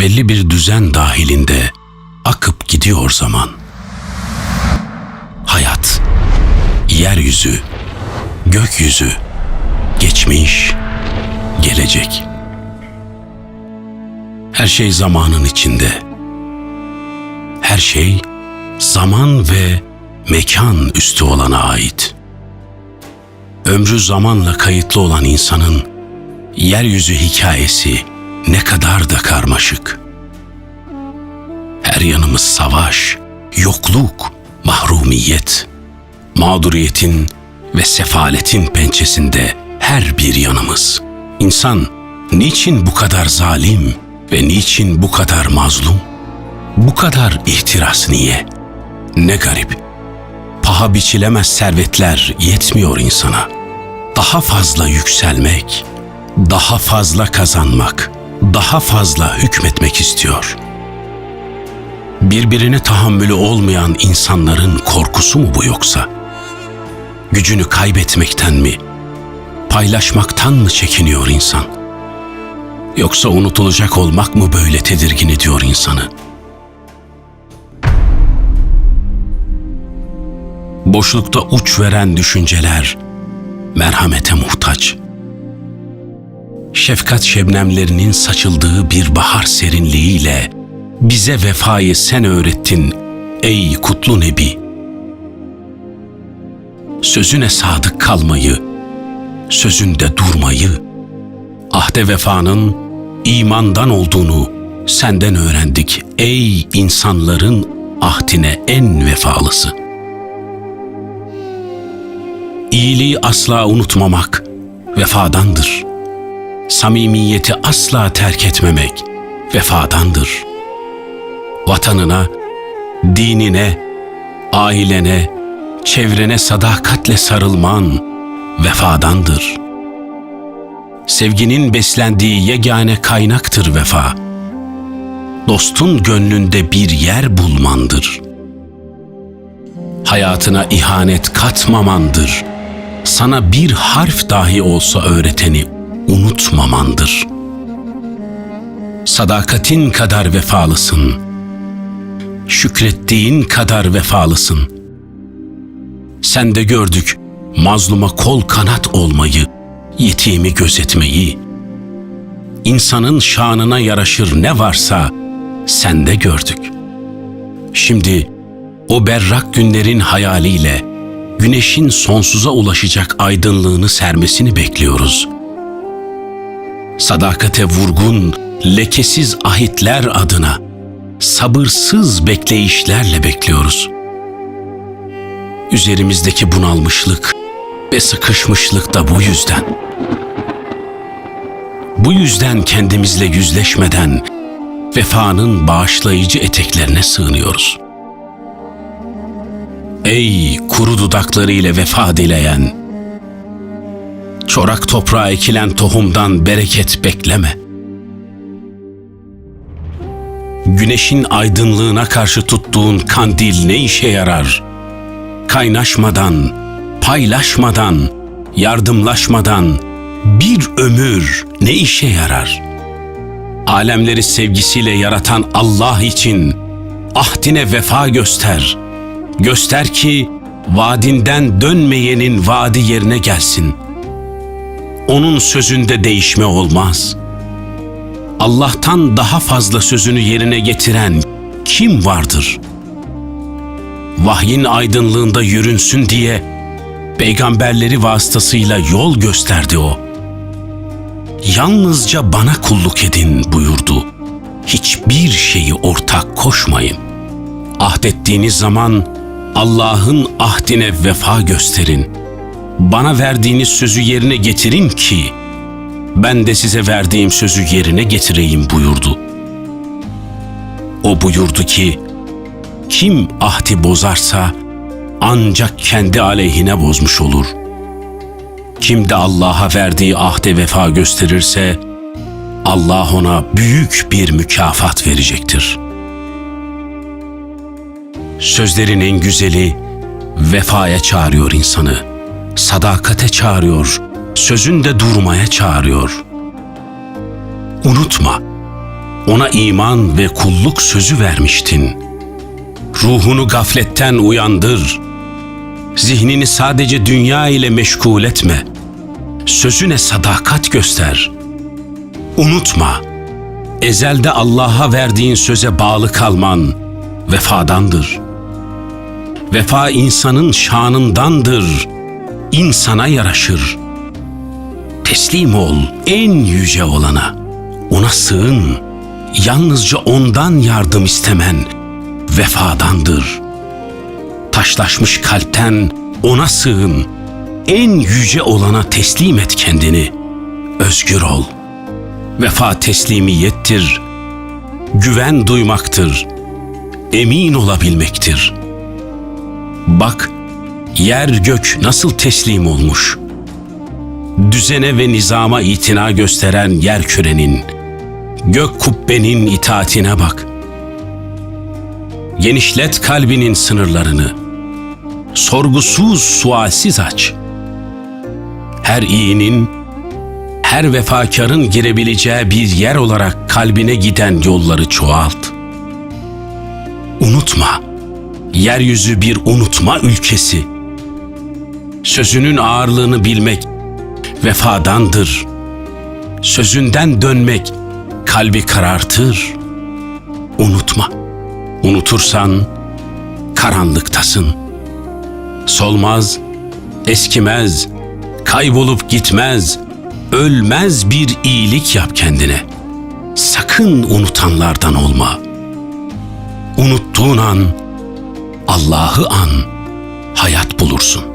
belli bir düzen dahilinde akıp gidiyor zaman. Hayat, yeryüzü, gökyüzü, geçmiş, gelecek. Her şey zamanın içinde. Her şey zaman ve mekan üstü olana ait. Ömrü zamanla kayıtlı olan insanın yeryüzü hikayesi ne kadar da karmaşık. Her yanımız savaş, yokluk, mahrumiyet, mağduriyetin ve sefaletin pençesinde her bir yanımız. İnsan niçin bu kadar zalim ve niçin bu kadar mazlum? Bu kadar ihtiras niye? Ne garip. Paha biçilemez servetler yetmiyor insana. Daha fazla yükselmek, daha fazla kazanmak, daha fazla hükmetmek istiyor. Birbirine tahammülü olmayan insanların korkusu mu bu yoksa? Gücünü kaybetmekten mi, paylaşmaktan mı çekiniyor insan? Yoksa unutulacak olmak mı böyle tedirgin ediyor insanı? Boşlukta uç veren düşünceler merhamete muhtaç. Şefkat şebnemlerinin saçıldığı bir bahar serinliğiyle bize vefayı sen öğrettin ey kutlu nebi. Sözüne sadık kalmayı, sözünde durmayı, ahde vefanın imandan olduğunu senden öğrendik ey insanların ahdine en vefalısı. İyiliği asla unutmamak vefadandır. Samimiyeti asla terk etmemek vefadandır. Vatanına, dinine, ailene, çevrene sadakatle sarılman vefadandır. Sevginin beslendiği yegane kaynaktır vefa. Dostun gönlünde bir yer bulmandır. Hayatına ihanet katmamandır. Sana bir harf dahi olsa öğreteni unutmamandır. Sadakatin kadar vefalısın. Şükrettiğin kadar vefalısın. Sen de gördük mazluma kol kanat olmayı, yetimi gözetmeyi. İnsanın şanına yaraşır ne varsa sen de gördük. Şimdi o berrak günlerin hayaliyle güneşin sonsuza ulaşacak aydınlığını sermesini bekliyoruz. Sadakate vurgun, lekesiz ahitler adına sabırsız bekleyişlerle bekliyoruz. Üzerimizdeki bunalmışlık ve sıkışmışlık da bu yüzden. Bu yüzden kendimizle yüzleşmeden vefanın bağışlayıcı eteklerine sığınıyoruz.'' Ey kuru dudaklarıyla vefa dileyen, çorak toprağa ekilen tohumdan bereket bekleme. Güneşin aydınlığına karşı tuttuğun kandil ne işe yarar? Kaynaşmadan, paylaşmadan, yardımlaşmadan bir ömür ne işe yarar? Alemleri sevgisiyle yaratan Allah için ahdine vefa göster.'' Göster ki vaadinden dönmeyenin vaadi yerine gelsin. Onun sözünde değişme olmaz. Allah'tan daha fazla sözünü yerine getiren kim vardır? Vahyin aydınlığında yürünsün diye peygamberleri vasıtasıyla yol gösterdi o. Yalnızca bana kulluk edin buyurdu. Hiçbir şeyi ortak koşmayın. Ahdettiğiniz zaman Allah'ın ahdine vefa gösterin. Bana verdiğiniz sözü yerine getirin ki ben de size verdiğim sözü yerine getireyim buyurdu. O buyurdu ki kim ahdi bozarsa ancak kendi aleyhine bozmuş olur. Kim de Allah'a verdiği ahde vefa gösterirse Allah ona büyük bir mükafat verecektir.'' Sözlerin en güzeli vefaya çağırıyor insanı. Sadakate çağırıyor. Sözünde durmaya çağırıyor. Unutma. ona iman ve kulluk sözü vermiştin. Ruhunu gafletten uyandır. Zihnini sadece dünya ile meşgul etme. Sözüne sadakat göster. Unutma, ezelde Allah'a verdiğin söze bağlı kalman vefadandır. Vefa insanın şanındandır, insana yaraşır. Teslim ol en yüce olana, ona sığın, yalnızca ondan yardım istemen vefadandır. Taşlaşmış kalpten ona sığın, en yüce olana teslim et kendini, özgür ol. Vefa teslimiyettir, güven duymaktır, emin olabilmektir. Bak, yer gök nasıl teslim olmuş. Düzene ve nizama itina gösteren yer kürenin, gök kubbenin itaatine bak. Genişlet kalbinin sınırlarını. Sorgusuz, sualsiz aç. Her iyinin, her vefakarın girebileceği bir yer olarak kalbine giden yolları çoğalt. Unutma, yeryüzü bir unutma ülkesi. Sözünün ağırlığını bilmek vefadandır. Sözünden dönmek kalbi karartır. Unutma. Unutursan karanlıktasın. Solmaz, eskimez, kaybolup gitmez, ölmez bir iyilik yap kendine. Sakın unutanlardan olma. Unuttuğun an Allah'ı an, hayat bulursun.